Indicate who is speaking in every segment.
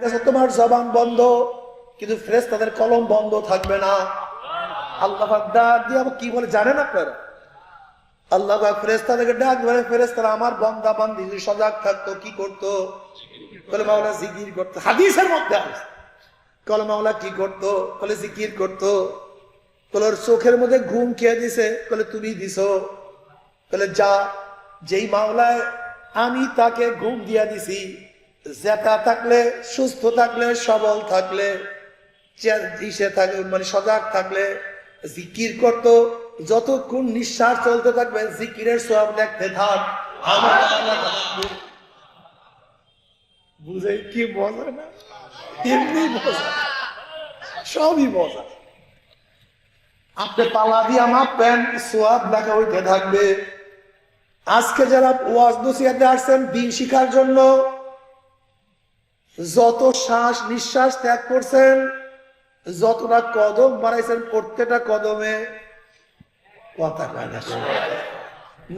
Speaker 1: গেছে তোমার জবান বন্ধ, কিন্তু ফ্রেস তাদের কলম বন্ধ থাকবে না। আল্লাহ ডাক দিয়ে কি বলে জানেন আপনারা? আল্লাহ ফেরেস্তাদেরকে ডাক ধরে ফেরেস্তারা আমার বন্দা বান্দি সজাগ থাকতো, কি করতো? বলে মাওলা জিকির করতো। হাদিসের মধ্যে আছে। কলে মাওলা কি করতো? বলে, জিকির করতো। বলে, ওর চোখের মধ্যে ঘুম খেয়ে দিছে। বলে, তুমি দিছো। বলে, যা, যেই মাওলায় আমি তাকে ঘুম দিয়া দিছি জেতা থাকলে, সুস্থ থাকলে, সবল থাকলে ইসে মানে সজাগ থাকলে, জিকির করত, যতক্ষণ নিঃশ্বাস চলতে থাকবে, জিকিরের সব দেখতে থাক। বুঝে কি মজা না? এমনি মজা। সবই মজা। আপনি পালা দিয়া মাপবেন সোয়াব লেখা হইতে থাকবে। আজকে যারা ওয়াজ নসিহাতে আসছেন, দিন শিখার জন্য যত শ্বাস নিঃশ্বাস ত্যাগ করছেন, যতটা কদম বাড়াইছেন, প্রত্যেকটা কদমে কথা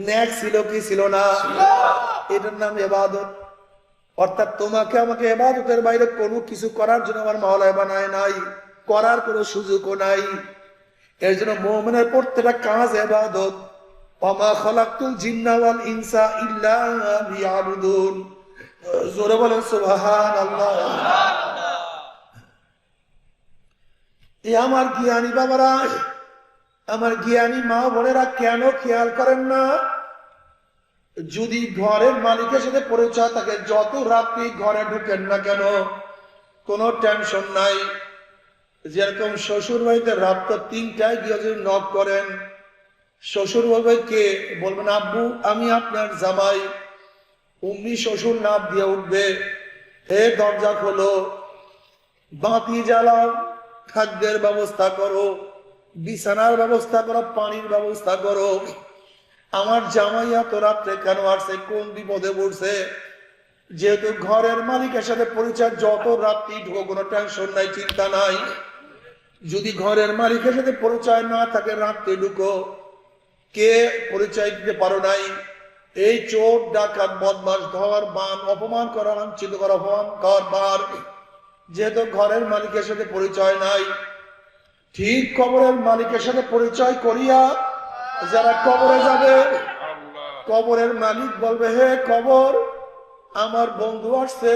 Speaker 1: ন্যাক ছিল কি ছিল না? এটার নাম এবাদত। অর্থাৎ তোমাকে আমাকে এবাদতের বাইরে কোনো কিছু করার জন্য আমার মাওলায় বানায় নাই, করার কোনো সুযোগও নাই। এর জন্য মোহামেনের প্রত্যেকটা কাজ এবাদত। অমা খলাকুল জিন্নাওয়াল ইনসা ইল্লা লিয়াবুদুন। জোরে বলেন সুবহান আল্লাহ এ আমার জ্ঞানী বাবারা, আমার জ্ঞানী মা বোনেরা কেন খেয়াল করেন না? যদি ঘরের মালিকের সাথে পরিচয় থাকে, যত রাত্রি ঘরে ঢুকেন না কেন, কোনো টেনশন নাই। যেরকম শ্বশুর বাড়িতে রাত তিনটায় গিয়ে যদি নক করেন, শ্বশুর বলবে কে? বলবেন, আব্বু, আমি আপনার জামাই। অমনি শ্বশুর নাপ দিয়ে উঠবে। হে দরজা খোলো। বাতি জ্বালাও। খাদ্যের ব্যবস্থা করো। বিছানার ব্যবস্থা করো। পানির ব্যবস্থা করো। আমার জামাই এত রাত্রে কেন আসছে? কোন বিপদে পড়ছে? যেহেতু ঘরের মালিকের সাথে পরিচয়, যত রাত্রি ঢুকো, কোনো টেনশন নাই, চিন্তা নাই। যদি ঘরের মালিকের সাথে পরিচয় না থাকে, রাত্রে ঢুকো। কে পরিচয় দিতে পারো নাই? এই চোর, ডাকাত বদমাস ধর, বান, অপমান করা, লাঞ্ছিত করা, অপমান কর বার যেহেতু ঘরের মালিকের সাথে পরিচয় নাই, ঠিক কবরের মালিকের সাথে পরিচয় করিয়া যারা কবরে যাবে, কবরের মালিক বলবে, হে কবর, আমার বন্ধু আসছে,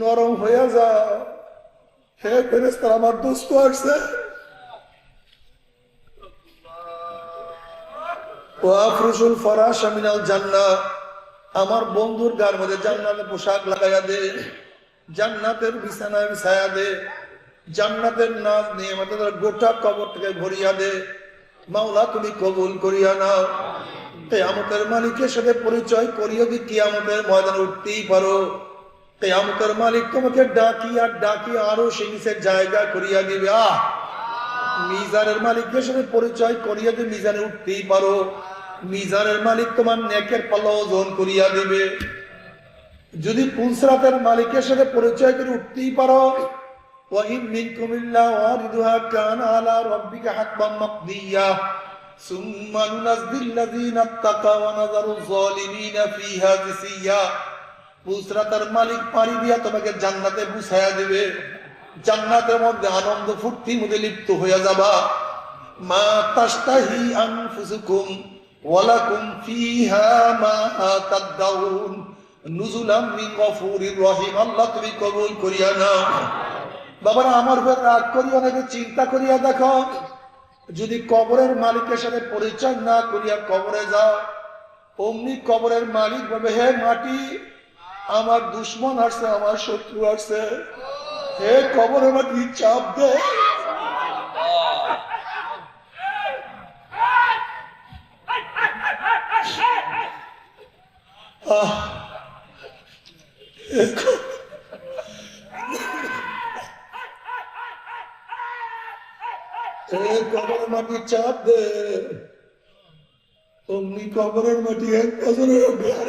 Speaker 1: নরম হয়ে যা হে ফেরেস্তার আমার দোস্ত আসছে। আমার বন্ধুর গার মধ্যে জান্নাতের পোশাক লাগাইয়া দে, জান্নাতের বিছানায় বিছায়া দে, জান্নাতের নাচ নিয়ে আমাদের গোটা কবর থেকে ভরিয়া দে। মাওলা, তুমি কবুল করিয়া নাও। কেয়ামতের মালিকের সাথে পরিচয় করিয়ে দি কিয়ামতের ময়দানে উঠতেই পারো। কেয়ামতের মালিক তোমাকে ডাকি আর ডাকি আরও সে নিচের জায়গা করিয়া দিবে। আহ! মিজানের মালিকের সাথে পরিচয় করিয়া দিয়ে মিজানে উঠতেই পারো। মিজানের মালিক তোমার নেকের পাল্লা ওজন করিয়া দিবে। যদি পুলসরাতের মালিকের সাথে পরিচয় করে উঠতেই পারো ওয়াহিম মিন কুমিল্লা ওয়ারিদুহা কান আলা রব্বিকা হাকবাম মাকদিয়া। সুম্মা নুনাজ্জিল লাযিনা তাকাও ওয়া নাযারু যালিমিনা ফিহা জিসিয়া পুলসরাতের মালিক পাড়ি দিয়া তোমাকে জান্নাতে বুঝায়া দিবে। জান্নাতের মধ্যে আনন্দ ফুর্তির মধ্যে লিপ্ত হইয়া যাবা। মা তাস্তাহি আনফুসুকুম। ওয়ালাকুম ফিহা মা তাদাউন নুজুলাম মিন গফুরির রহিম, আল্লাহ তুমি কবুল করিয়া নাও। বাবারা, আমার উপর রাগ করি অনেকে চিন্তা করিয়া দেখো। যদি কবরের মালিকের সাথে পরিচয় না করিয়া কবরে যাও, অমনি কবরের মালিক বলবে, হে মাটি, আমার দুশ্মন আসছে, আমার শত্রু আসছে। হে কবরে মাটি চাপ দে আহ এ ক- এ কবরের মাটি চাপ দে। অমনি কবরের মাটি এক বছরের বছর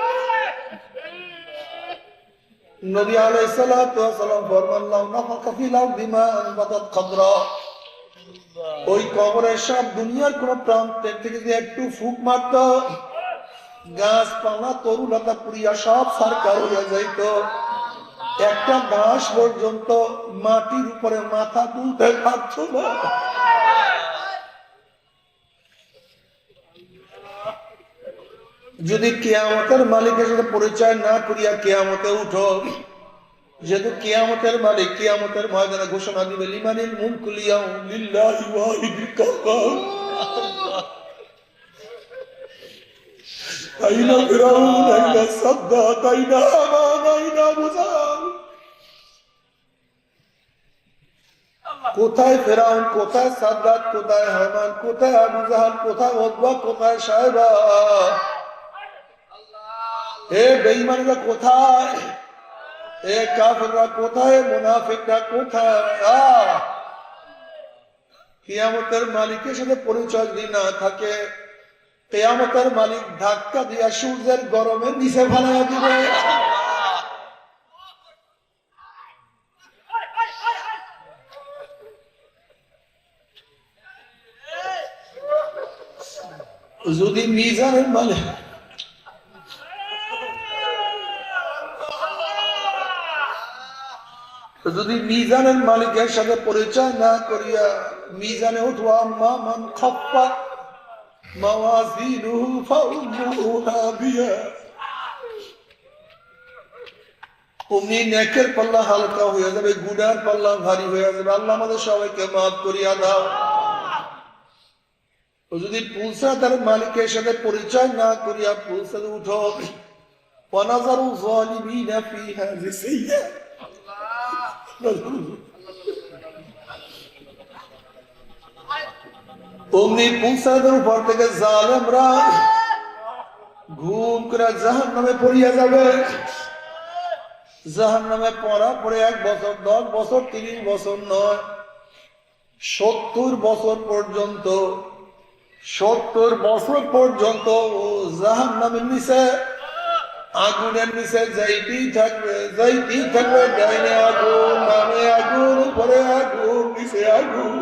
Speaker 1: নবী আলাইহিস সালাতু ওই কবরের সাপ দুনিয়ার কোন প্রান্তের থেকে একটু ফুক মারত, গাছপালা, তরুলতা, পুরিয়া সব সরকার হইয়া যাইত। একটা ঘাস পর্যন্ত মাটির উপরে মাথা তুলতে পারত না। যদি কেয়ামতের মালিকের সাথে পরিচয় না করিয়া কেয়ামতে উঠো, যেহেতু কেয়ামতের মালিক কেয়ামতের ময়দানে ঘোষণা দিবে, লিমানিল মুলকুলিয়া লিল্লাহি ওয়াহিদিল কাহ্হার আইনা ফিরাউন, আইনা সাদ্দাত আইনা হামান আইনা মুসাল কোথায় ফেরাউন, কোথায় সাদ্দাত কোথায় হামান, কোথায় আবু জাহাল, কোথায় ওদবা কোথায় সাহেবা? এ কোথায়? কোথায়? কোথায়? মালিকের সাথে পরিচয় যদি না থাকে, কেয়ামতের মালিক ধাক্কা দিয়া সূর্যের গরমে নিচে ফেলাইয়া দিবে। যদি মিজানের মালিক যদি মিজানের মালিকের সাথে পরিচয় না করিয়া মিজানে উঠবা, মা মান খপ্পা নেকের পাল্লা হালকা পাল্লা হয়ে যাবে। আল্লাহ সবাইকে মাফ যদি পুলসা তার মালিকের সাথে পরিচয় না করিয়া পুলসাতে উঠো ফিহা জিসিয়া অমনি পুলসাদের উপর থেকে জালেমরা ঘুম করে জাহান নামে পড়িয়া যাবে। জাহান নামে পড়া পরে এক বছর, দশ বছর, তিরিশ বছর নয়, সত্তর বছর পর্যন্ত, সত্তর বছর পর্যন্ত জাহান নামের নিচে আগুনের নিচে যাইতেই থাকবে যাইতেই থাকবে, ডাইনে আগুন নামে আগুন, উপরে আগুন, নিচে আগুন।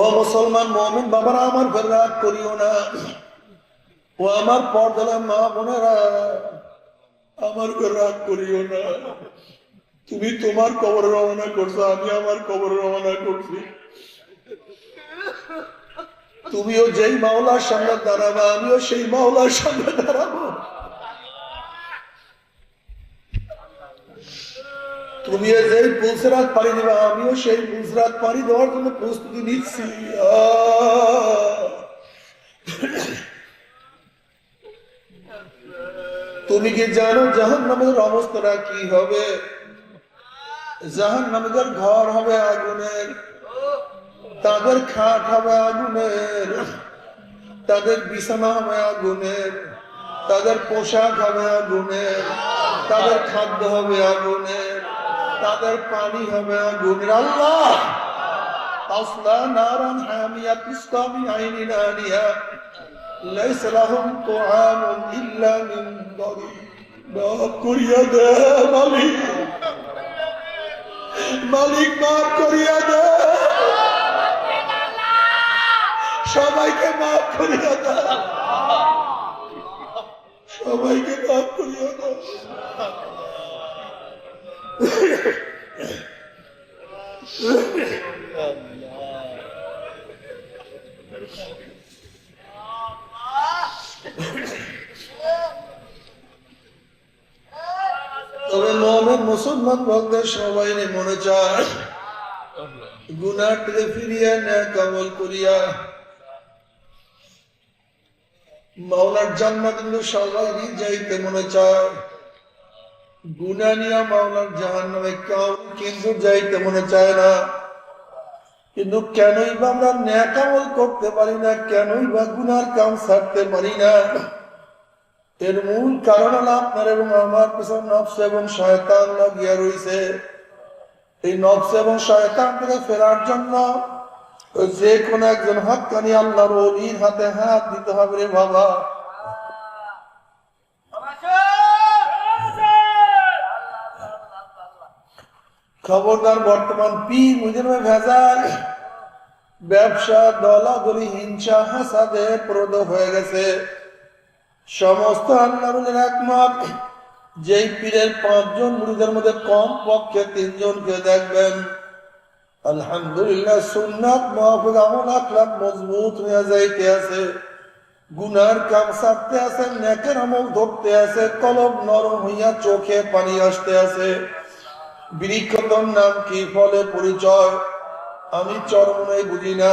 Speaker 1: ও মুসলমান মমিন বাবারা, আমার ঘর রাগ করিও না। ও আমার পর্দালা মা বোনেরা, আমার ঘর রাগ করিও না। তুমি তোমার কবর রওনা করছ, আমি আমার কবর রওনা করছি। তুমিও যেই মাওলার সামনে দাঁড়াবা, আমিও সেই মাওলার সামনে দাঁড়াবো। তুমি যেই পুলসরাত পাড়ি আমিও সেই পুলসরাত পাড়ি দেওয়ার জন্য প্রস্তুতি নিচ্ছি। তুমি কি জানো জাহান নামের অবস্থাটা কি হবে? জাহান নামীদের ঘর হবে আগুনের, তাদের খাট হবে আগুনের, তাদের বিছানা হবে আগুনের, তাদের পোশাক হবে আগুনের, তাদের খাদ্য হবে আগুনের, তাদের পানি হবে আগুনের। আল্লাহ! তাসলা নারান হামিয়া তুসকা মিন আইনিন আনিয়া লাইসা লাহুম তুআমুন ইল্লা মিন দারি মাফ করিয়া দে মালিক। মালিক মাফ করিয়া দে। সবাইকে মাফ করিয়া দে। সবাইকে মাফ করিয়া দে। তবে মহামের মুসলমান ভক্তের সবাই মনে চায়। ফিরিয়া ন্যাক আমল করিয়া। মাওলার জান্নাত সবাই যাইতে মনে চায়। গুনা নিয়া মাওলার জাহান নামে কিন্তু যাইতে মনে চায় না। কিন্তু কেনই বা আমরা ন্যাকামল করতে পারি না, কেনই বা গুনার কাম ছাড়তে পারি না। এর মূল কারণ হলো আপনার এবং আমার পিছনে নফস এবং শয়তান লাগিয়া রয়েছে এই নফস এবং শয়তান থেকে ফেরার জন্য যে কোনো একজন হাক্কানি আল্লাহর অলির হাতে হাত দিতে হবে রে বাবা। খবরদার বর্তমান পি মুজির ভেজাল ব্যবসা দলাদলি হিংসা হাসাদে প্রদ হয়ে গেছে। সমস্ত আল্লাহর একমত, যেই পীরের পাঁচজন মুড়িদের মধ্যে কম পক্ষে তিনজনকে দেখবেন। আলহামদুলিল্লাহ সুন্নাত মহাফিক আমল আখলাক মজবুত হয়ে যাইতে আছে। গুনার কাম সারতে আছে, নেকের আমল ধরতে আছে, কলম নরম হইয়া চোখে পানি আসতে আছে। বৃক্ষতর নাম কি ফলে পরিচয়? আমি চরমনাই বুঝি না।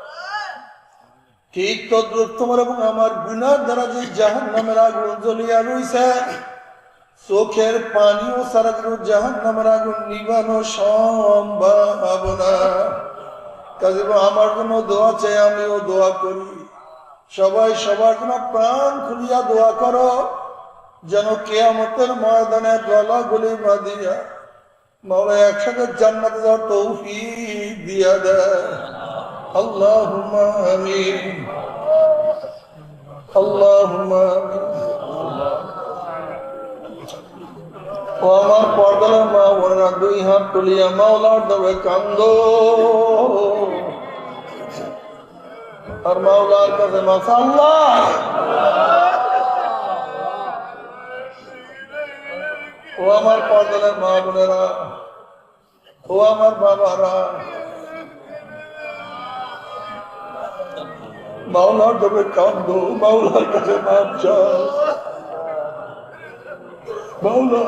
Speaker 1: ঠিক তদ্রুপ তোমার এবং আমার গুনার দ্বারা যে জাহান নামের আগুন জ্বলিয়া রইছে, চোখের পানিও সারা জাহান নামের আগুন নিবানো সম্ভব না। কাজে আমার জন্য দোয়া চাই, আমিও দোয়া করি। সবাই সবার জন্য প্রাণ খুলিয়া দোয়া করো, যেন কেয়ামতের ময়দানে গলা গুলি বাঁধিয়া মাওলা একসাথে জান্নাতে যাওয়ার তৌফিক দিয়া দেয়। আল্লাহুম্মা আমিন আল্লাহুম্মা আমিন ও আমার পর্দার মা ওরা দুই হাত তুলিয়া মাওলার দেবে কান্দ। আর মাওলার কাছে মাসাল্লাহ ও আমার পর্দার মা বোনেরা, ও আমার বাবারা মাওলার দেবে কান্দ, মাওলার কাছে মাপ চাও মাওলা,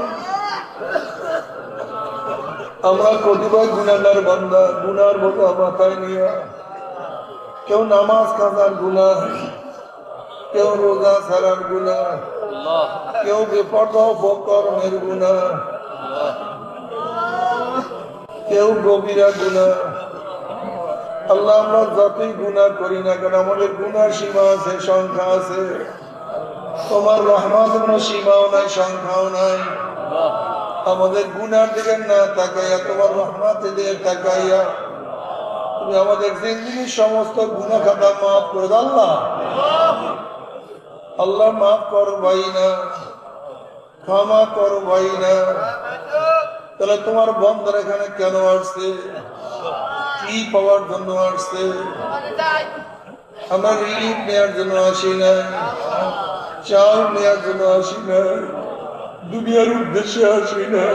Speaker 1: আমরা কতিপয় গুণাগার বান্দা গুনার মতো মাথায় নিয়ে। কেউ নামাজ কাজার গুণা কেউ রোজা ছাড়ার গুণা কেউ বিপদ কর্মের গুণা কেউ গভীরা গুণা আল্লাহ, আমরা যতই গুণা করি না কেন, আমাদের গুণার সীমা আছে, সংখ্যা আছে। তোমার রহমান কোনো সীমাও নাই, সংখ্যাও নাই। আমাদের গুনার দিকে না তাকাইয়া, তোমার রহমাতে দিকে তাকাইয়া, তুমি আমাদের জিন্দগির সমস্ত গুণা খাতা মাফ করে আল্লাহ। আল্লাহ মাফ কর ভাই না, ক্ষমা কর ভাই না। তাহলে তোমার বন্ধর এখানে কেন আসছে? কি পাওয়ার জন্য আসছে? আমরা রিলিফ নেওয়ার জন্য আসি না। চাল নেওয়ার জন্য আসি না। দুনিয়ার উদ্দেশ্যে আসি না।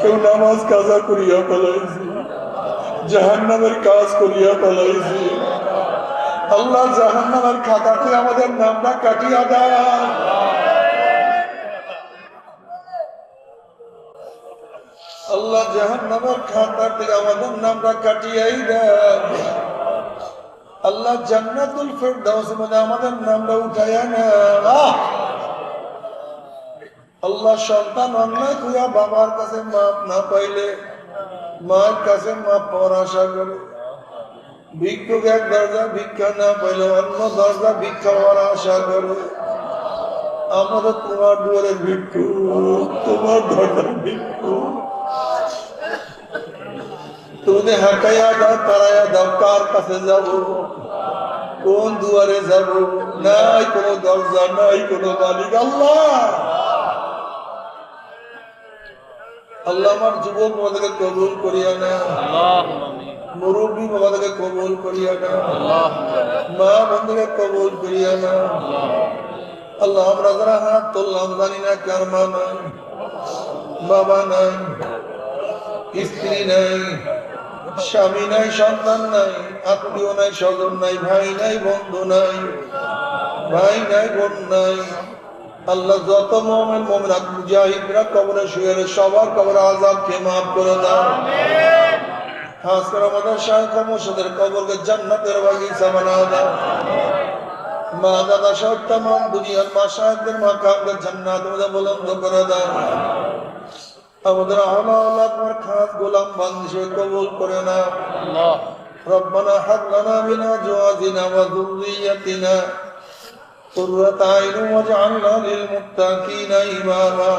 Speaker 1: কেউ নামাজ কাজা করিয়া ফেলাইছি। জাহান নামের কাজ করিয়া ফেলাইছি। আল্লাহ জাহান নামের খাতাতে আমাদের নামটা কাটিয়া দেয় আল্লাহ জাহান নামের খাতা থেকে আমাদের নামটা কাটিয়াই দেয় আল্লাহ জান্নাতুল ফেরদাউস মধ্যে আমাদের নামটা উঠাইয়া না আল্লাহ সন্তান অন্যায় কইয়া বাবার কাছে মাপ না পাইলে মার কাছে মাপ পাওয়ার আশা করে। ভিক্ষুক এক দরজা ভিক্ষা না পাইলে অন্য দরজা ভিক্ষা হওয়ার আশা করে। আমাদের তোমার দুয়ারে ভিক্ষু তোমার দরজা ভিক্ষু তুমি হাঁটাইয়া দাও, তারাইয়া দাও, কার কাছে যাব? কোন দুয়ারে যাব? নাই কোন দরজা, নাই কোন মালিক, আল্লাহ! আল্লাহ আমার যুবক বাবাকে কবুল করিয়া না। মুরব্বী বাবাকে কবুল করিয়া না। মা বন্ধুকে কবুল করিয়া না। আল্লাহ, আমরা যারা হাত তুললাম জানি না কার মা নাই। বাবা নাই, স্ত্রী নাই। স্বামী নাই, সন্তান নাই, আত্মীয় নাই, স্বজন নাই, ভাই নাই, বন্ধু নাই, ভাই নাই, বোন নাই। আল্লাহ যত মোমেন মোমেন মুজাহিদরা কবরে শুয়ে সবার কবরে আজাব কে মাফ করে দাও। খাস করে আমাদের শাহ মোর্শেদের কবরকে জান্নাতের বাগিচা বানাও দাও। মা দাদা সব তাম দুনিয়ার মা সাহেবদের মা কামদের জান্নাত বুলন্দ করে দাও। আমাদের আহলা আল্লাহ তোমার খাস গোলাম বান্ধব কবুল করে না ربنا هب لنا من ازواجنا وذريتنا قرة اعين واجعلنا للمتقين اماما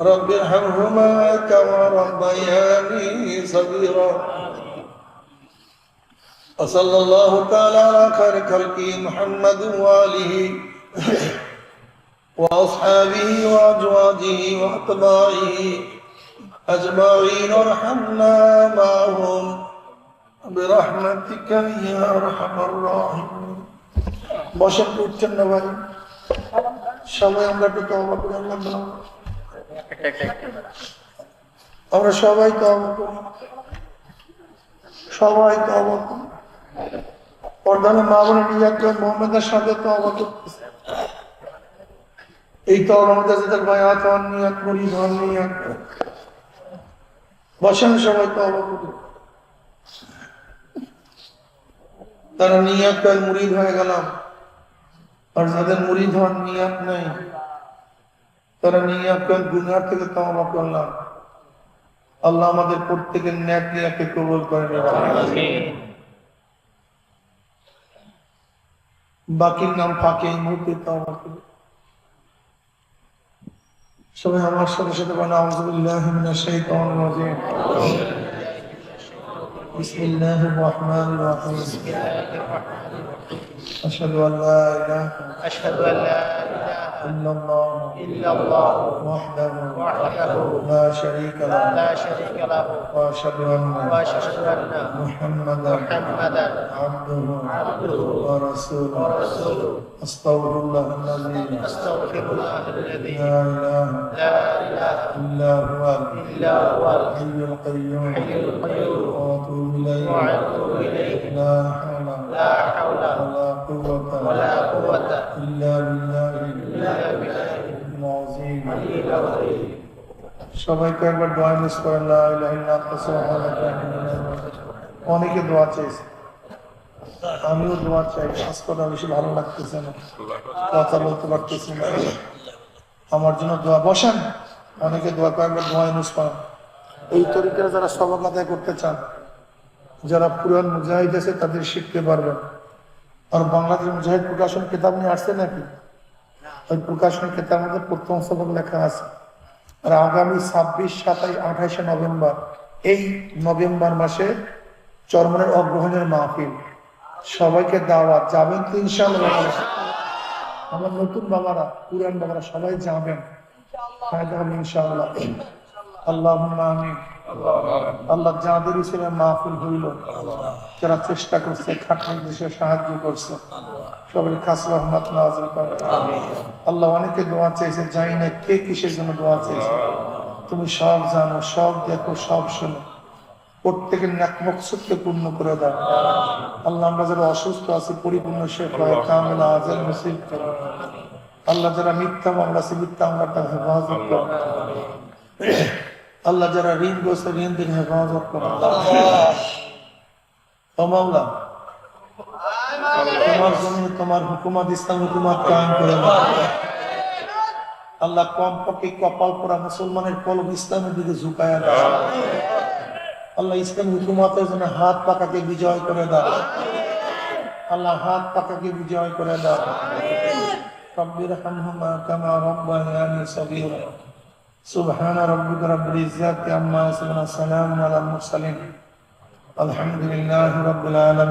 Speaker 1: رب ارحمهما كما ربياني صغيرا وصلى الله تعالى على خير خلقه محمد واله واصحابه وازواجه واتباعه اجمعين وارحمنا معهم برحمتك يا ارحم الراحمين বসেন উঠছেন না ভাই সবাই আমরা একটু তওবা করি আল্লাহ নাম। আমরা সবাই তওবা করি সবাই তওবা করি প্রধান মা বোনের নিয়াত করে মোহাম্মদের সাথে তওবা করতেছে এই আমাদের যাদের ভাই নিয়াত করি নিয়াত করি। তারা নিয়াত মুরিদ হয়ে গেলাম। আর যাদের মুরিদ হওয়ার নিয়াত নেই, তারা নিয়াত গুনার থেকে তওবা করলাম। আল্লাহ আমাদের প্রত্যেকের ন্যাক নিয়াকে কবুল করে নেবেন। বাকির নাম ফাঁকে এই মুহূর্তে তওবা সবাই আমার সাথে সাথে বলে রাজিম। بسم الله الرحمن الرحيم. أشهد أن لا إله
Speaker 2: أشهد أن لا إله
Speaker 1: إلا الله
Speaker 2: إلا الله
Speaker 1: وحده
Speaker 2: وحده
Speaker 1: لا شريك له
Speaker 2: لا شريك له
Speaker 1: وأشهد أن
Speaker 2: وأشهد أن
Speaker 1: محمدا
Speaker 2: محمدا
Speaker 1: عبده
Speaker 2: عبده
Speaker 1: ورسوله.
Speaker 2: ورسوله.
Speaker 1: أستغفر الله الذي
Speaker 2: أستغفر الله الذي
Speaker 1: لا إله
Speaker 2: لا إله
Speaker 1: إلا هو
Speaker 2: إلا هو
Speaker 1: الحي القيوم.
Speaker 2: الحي القيوم.
Speaker 1: إليه
Speaker 2: وأتوب إليه
Speaker 1: لا حول
Speaker 2: لا حول
Speaker 1: ولا قوة
Speaker 2: ولا قوة
Speaker 1: إلا بالله
Speaker 2: إلا بالله
Speaker 1: العظيم
Speaker 2: العظيم
Speaker 1: সবাইকে একবার দোয়া মিস করেন লা ইলাহা ইল্লা আনতা সুবহানাকা ইন্নী কুনতু মিনাজ জালিমিন। অনেকে দোয়া চাইছে আমিও দোয়া চাই শ্বাস করা বেশি ভালো লাগতেছে না কথা বলতে পারতেছি না আমার জন্য দোয়া বসেন অনেকে দোয়া করে একবার দোয়া মিস করেন এই তরিকার যারা সবক আদায় করতে চান যারা পুরান মুজাহিদ আছে তাদের শিখতে পারবেন। আর বাংলাদেশ মুজাহিদ প্রকাশন কিতাব নিয়ে আসছে নাকি? ওই প্রকাশন কিতাবের মধ্যে প্রথম সবক লেখা আছে। আর আগামী ছাব্বিশ সাতাইশ আঠাশে নভেম্বর এই নভেম্বর মাসে চরমনের অগ্রহণের মাহফিল। সবাইকে দাওয়াত যাবেন তো ইনশাল্লাহ আমার নতুন বাবারা পুরান বাবারা সবাই যাবেন। ইনশাআল্লাহ। আল্লাহ আমিন। আল্লাহ যাদের হিসেবে মাহফিল হইল, যারা চেষ্টা করছে, খাটনি দেশে সাহায্য করছে, সবাই খাস রহমত করে। আল্লাহ অনেকে দোয়া চাইছে জানি না কে কিসের জন্য দোয়া চাইছে তুমি সব জানো, সব দেখো, সব শোনো। প্রত্যেকের ন্যাক মকসুদকে পূর্ণ করে দাও। আল্লাহ আমরা যারা অসুস্থ আছি, পরিপূর্ণ শেখ হয় কামেলা আজের নসিব করো। আল্লাহ যারা মিথ্যা মামলা আছে, মিথ্যা মামলাটা হেফাজত করো। আল্লাহ যারা ঋণ করছে ঋণ থেকে হেফাজত করো। তোমার জমিনে তোমার হুকুমত, ইসলাম হুকুমত করে আল্লাহ কপাল পরা মুসলমানের কলম ইসলামের দিকে ঝুঁকায়া আল্লাহ ইসলাম হুকুমতের জন্য হাত পাকাকে বিজয় করে দাও। আল্লাহ হাত পাকাকে বিজয় করে দাও। রব্বির হামহুমা কামা রব্বায়ানি سبحان ربك رب العزة عما يصفون السلام على المرسلين. الحمد لله رب العالمين.